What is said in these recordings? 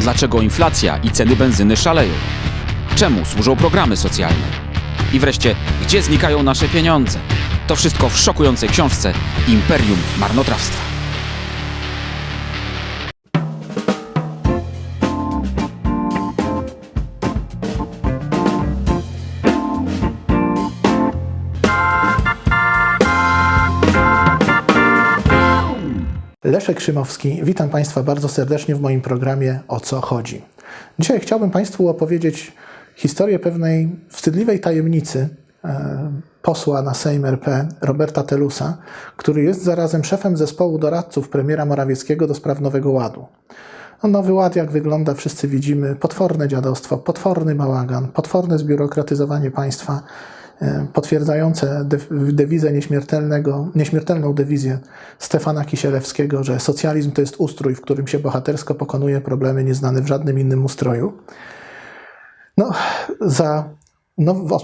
Dlaczego inflacja i ceny benzyny szaleją? Czemu służą programy socjalne? I wreszcie, gdzie znikają nasze pieniądze? To wszystko w szokującej książce Imperium Marnotrawstwa. Leszek Szymowski, witam Państwa bardzo serdecznie w moim programie O co chodzi. Dzisiaj chciałbym Państwu opowiedzieć historię pewnej wstydliwej tajemnicy e, posła na Sejm RP Roberta Telusa, który jest zarazem szefem zespołu doradców premiera Morawieckiego do spraw Nowego Ładu. No, Nowy Ład, jak wygląda, wszyscy widzimy, potworne dziadostwo, potworny bałagan, potworne zbiurokratyzowanie państwa, potwierdzające de- dewizę nieśmiertelnego, nieśmiertelną dewizję Stefana Kisielewskiego, że socjalizm to jest ustrój, w którym się bohatersko pokonuje problemy nieznane w żadnym innym ustroju. No, za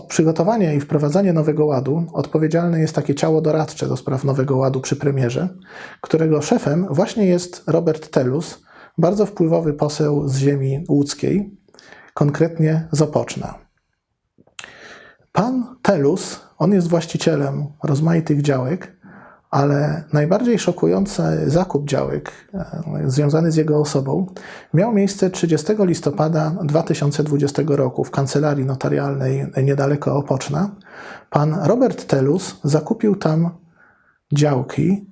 przygotowanie i wprowadzanie Nowego Ładu odpowiedzialne jest takie ciało doradcze do spraw Nowego Ładu przy premierze, którego szefem właśnie jest Robert Telus, bardzo wpływowy poseł z ziemi łódzkiej, konkretnie z Opoczna. Pan Telus, on jest właścicielem rozmaitych działek, ale najbardziej szokujący zakup działek e, związany z jego osobą miał miejsce 30 listopada 2020 roku w kancelarii notarialnej niedaleko Opoczna. Pan Robert Telus zakupił tam działki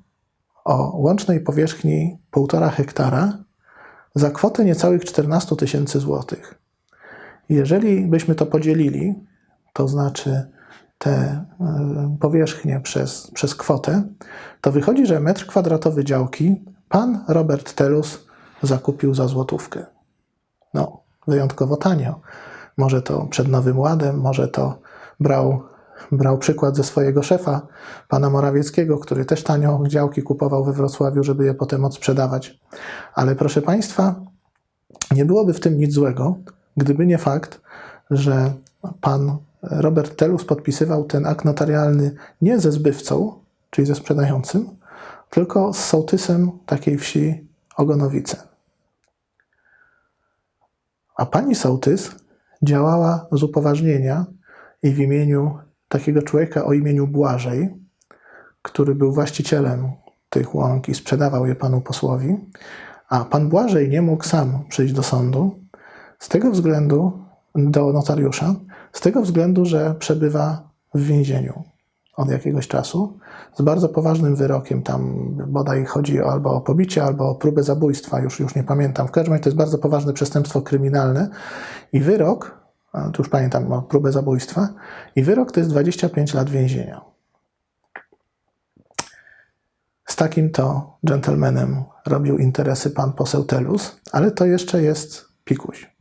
o łącznej powierzchni 1,5 hektara za kwotę niecałych 14 tysięcy złotych. Jeżeli byśmy to podzielili, to znaczy te y, powierzchnie przez, przez kwotę, to wychodzi, że metr kwadratowy działki pan Robert Telus zakupił za złotówkę. No, wyjątkowo tanio. Może to przed Nowym Ładem, może to brał, brał przykład ze swojego szefa, pana Morawieckiego, który też tanio działki kupował we Wrocławiu, żeby je potem odsprzedawać. Ale proszę państwa, nie byłoby w tym nic złego, gdyby nie fakt, że pan Robert Telus podpisywał ten akt notarialny nie ze zbywcą, czyli ze sprzedającym, tylko z sołtysem takiej wsi Ogonowice. A pani sołtys działała z upoważnienia i w imieniu takiego człowieka o imieniu Błażej, który był właścicielem tych łąk i sprzedawał je panu posłowi, a pan Błażej nie mógł sam przyjść do sądu z tego względu, do notariusza, z tego względu, że przebywa w więzieniu od jakiegoś czasu z bardzo poważnym wyrokiem. Tam bodaj chodzi albo o pobicie, albo o próbę zabójstwa, już, już nie pamiętam. W każdym razie to jest bardzo poważne przestępstwo kryminalne i wyrok, tu już pamiętam o próbę zabójstwa, i wyrok to jest 25 lat więzienia. Z takim to dżentelmenem robił interesy pan poseł Telus, ale to jeszcze jest pikuś.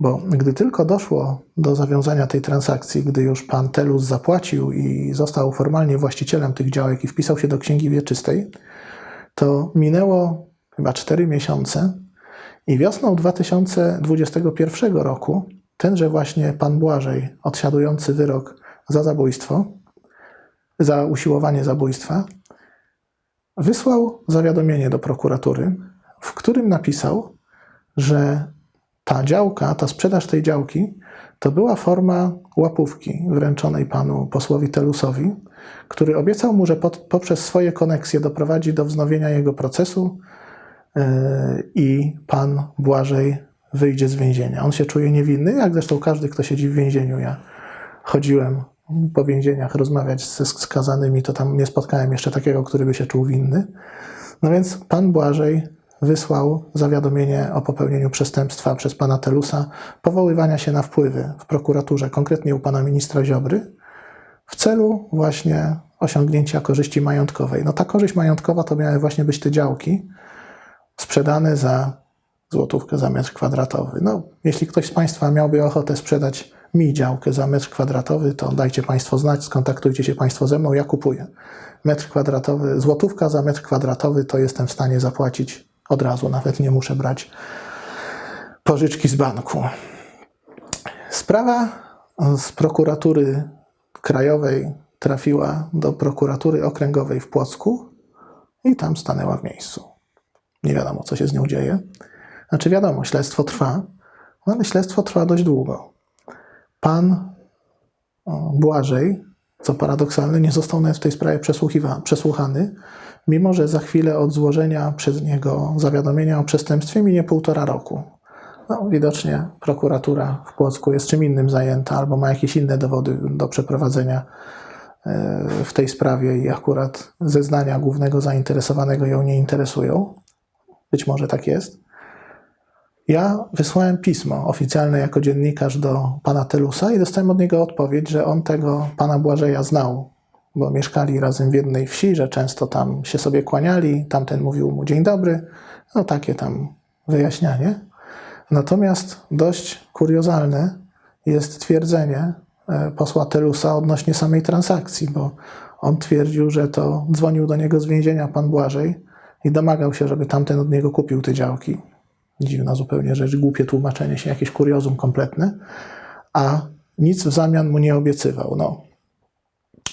Bo gdy tylko doszło do zawiązania tej transakcji, gdy już pan Telus zapłacił i został formalnie właścicielem tych działek i wpisał się do księgi wieczystej, to minęło chyba 4 miesiące i wiosną 2021 roku tenże właśnie pan Błażej, odsiadujący wyrok za zabójstwo, za usiłowanie zabójstwa, wysłał zawiadomienie do prokuratury, w którym napisał, że ta działka, ta sprzedaż tej działki, to była forma łapówki wręczonej panu posłowi Telusowi, który obiecał mu, że pod, poprzez swoje koneksje doprowadzi do wznowienia jego procesu yy, i pan Błażej wyjdzie z więzienia. On się czuje niewinny, jak zresztą każdy, kto siedzi w więzieniu. Ja chodziłem po więzieniach rozmawiać ze skazanymi, to tam nie spotkałem jeszcze takiego, który by się czuł winny. No więc pan Błażej wysłał zawiadomienie o popełnieniu przestępstwa przez pana Telusa, powoływania się na wpływy w prokuraturze, konkretnie u pana ministra Ziobry, w celu właśnie osiągnięcia korzyści majątkowej. No ta korzyść majątkowa to miały właśnie być te działki sprzedane za złotówkę za metr kwadratowy. No, jeśli ktoś z Państwa miałby ochotę sprzedać mi działkę za metr kwadratowy, to dajcie Państwo znać, skontaktujcie się Państwo ze mną, ja kupuję. Metr kwadratowy, złotówka za metr kwadratowy to jestem w stanie zapłacić od razu, nawet nie muszę brać pożyczki z banku. Sprawa z prokuratury krajowej trafiła do prokuratury okręgowej w Płocku i tam stanęła w miejscu. Nie wiadomo, co się z nią dzieje. Znaczy wiadomo, śledztwo trwa, no ale śledztwo trwa dość długo. Pan Błażej, co paradoksalne, nie został nawet w tej sprawie przesłuchany, mimo że za chwilę od złożenia przez niego zawiadomienia o przestępstwie minie półtora roku. No, widocznie prokuratura w Płocku jest czym innym zajęta albo ma jakieś inne dowody do przeprowadzenia e, w tej sprawie i akurat zeznania głównego zainteresowanego ją nie interesują. Być może tak jest. Ja wysłałem pismo oficjalne jako dziennikarz do pana Telusa i dostałem od niego odpowiedź, że on tego pana Błażeja znał, bo mieszkali razem w jednej wsi, że często tam się sobie kłaniali, tamten mówił mu dzień dobry, no takie tam wyjaśnianie. Natomiast dość kuriozalne jest twierdzenie e, posła Telusa odnośnie samej transakcji, bo on twierdził, że to dzwonił do niego z więzienia pan Błażej i domagał się, żeby tamten od niego kupił te działki. Dziwna zupełnie rzecz, głupie tłumaczenie się, jakieś kuriozum kompletne, a nic w zamian mu nie obiecywał. No,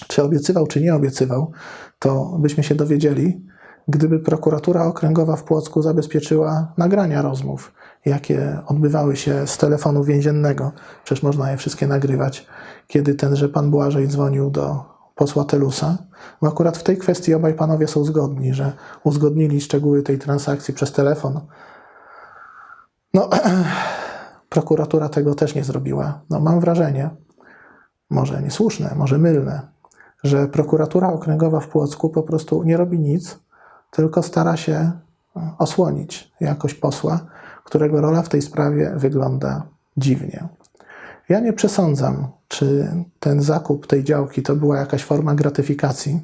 czy obiecywał, czy nie obiecywał, to byśmy się dowiedzieli, gdyby prokuratura okręgowa w Płocku zabezpieczyła nagrania rozmów, jakie odbywały się z telefonu więziennego. Przecież można je wszystkie nagrywać, kiedy tenże pan Błażej dzwonił do posła Telusa, bo akurat w tej kwestii obaj panowie są zgodni, że uzgodnili szczegóły tej transakcji przez telefon. No, prokuratura tego też nie zrobiła. No, mam wrażenie, może niesłuszne, może mylne, że prokuratura okręgowa w Płocku po prostu nie robi nic, tylko stara się osłonić jakoś posła, którego rola w tej sprawie wygląda dziwnie. Ja nie przesądzam, czy ten zakup tej działki to była jakaś forma gratyfikacji,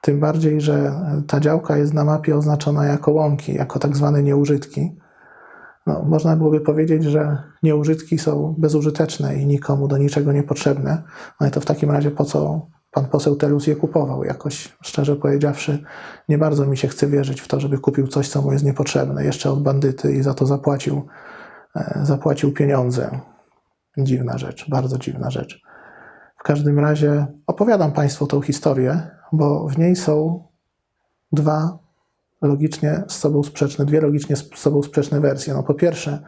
tym bardziej, że ta działka jest na mapie oznaczona jako łąki, jako tak zwane nieużytki. No, można byłoby powiedzieć, że nieużytki są bezużyteczne i nikomu do niczego niepotrzebne. No ale to w takim razie po co pan poseł Telus je kupował? Jakoś, szczerze powiedziawszy, nie bardzo mi się chce wierzyć w to, żeby kupił coś, co mu jest niepotrzebne, jeszcze od bandyty i za to zapłacił, e, zapłacił pieniądze. Dziwna rzecz, bardzo dziwna rzecz. W każdym razie opowiadam Państwu tą historię, bo w niej są dwa logicznie z sobą sprzeczne, dwie logicznie z sobą sprzeczne wersje. No po pierwsze,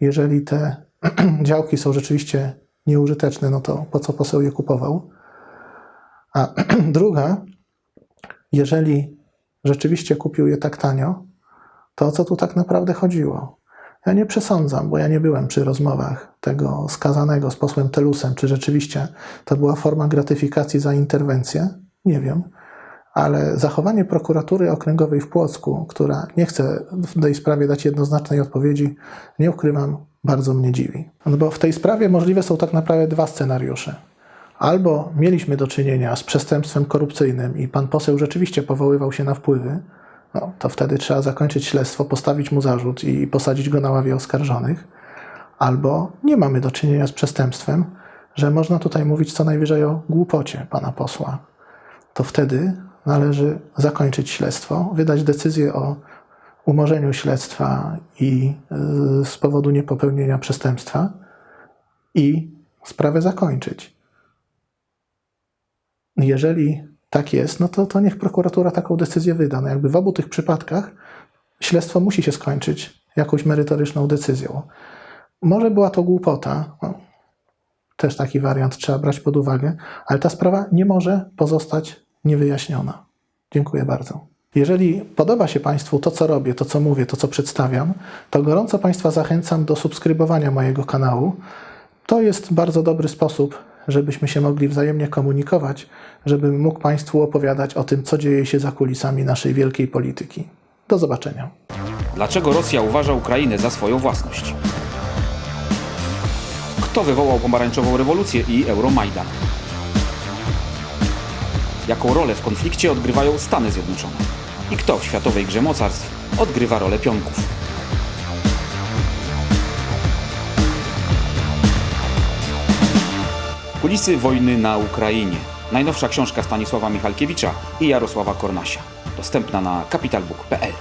jeżeli te działki są rzeczywiście nieużyteczne, no to po co poseł je kupował? A druga, jeżeli rzeczywiście kupił je tak tanio, to o co tu tak naprawdę chodziło? Ja nie przesądzam, bo ja nie byłem przy rozmowach tego skazanego z posłem Telusem, czy rzeczywiście to była forma gratyfikacji za interwencję. Nie wiem ale zachowanie prokuratury okręgowej w Płocku, która nie chce w tej sprawie dać jednoznacznej odpowiedzi, nie ukrywam, bardzo mnie dziwi. No bo w tej sprawie możliwe są tak naprawdę dwa scenariusze. Albo mieliśmy do czynienia z przestępstwem korupcyjnym i pan poseł rzeczywiście powoływał się na wpływy, no, to wtedy trzeba zakończyć śledztwo, postawić mu zarzut i posadzić go na ławie oskarżonych. Albo nie mamy do czynienia z przestępstwem, że można tutaj mówić co najwyżej o głupocie pana posła. To wtedy należy zakończyć śledztwo, wydać decyzję o umorzeniu śledztwa i y, z powodu niepopełnienia przestępstwa i sprawę zakończyć. Jeżeli tak jest, no to, to niech prokuratura taką decyzję wyda. No jakby w obu tych przypadkach śledztwo musi się skończyć jakąś merytoryczną decyzją. Może była to głupota, no, też taki wariant trzeba brać pod uwagę, ale ta sprawa nie może pozostać niewyjaśniona. Dziękuję bardzo. Jeżeli podoba się Państwu to, co robię, to, co mówię, to, co przedstawiam, to gorąco Państwa zachęcam do subskrybowania mojego kanału. To jest bardzo dobry sposób, żebyśmy się mogli wzajemnie komunikować, żebym mógł Państwu opowiadać o tym, co dzieje się za kulisami naszej wielkiej polityki. Do zobaczenia. Dlaczego Rosja uważa Ukrainę za swoją własność? Kto wywołał pomarańczową rewolucję i Euromajdan? Jaką rolę w konflikcie odgrywają Stany Zjednoczone? I kto w światowej grze mocarstw odgrywa rolę pionków? Kulisy wojny na Ukrainie. Najnowsza książka Stanisława Michalkiewicza i Jarosława Kornasia. Dostępna na capitalbook.pl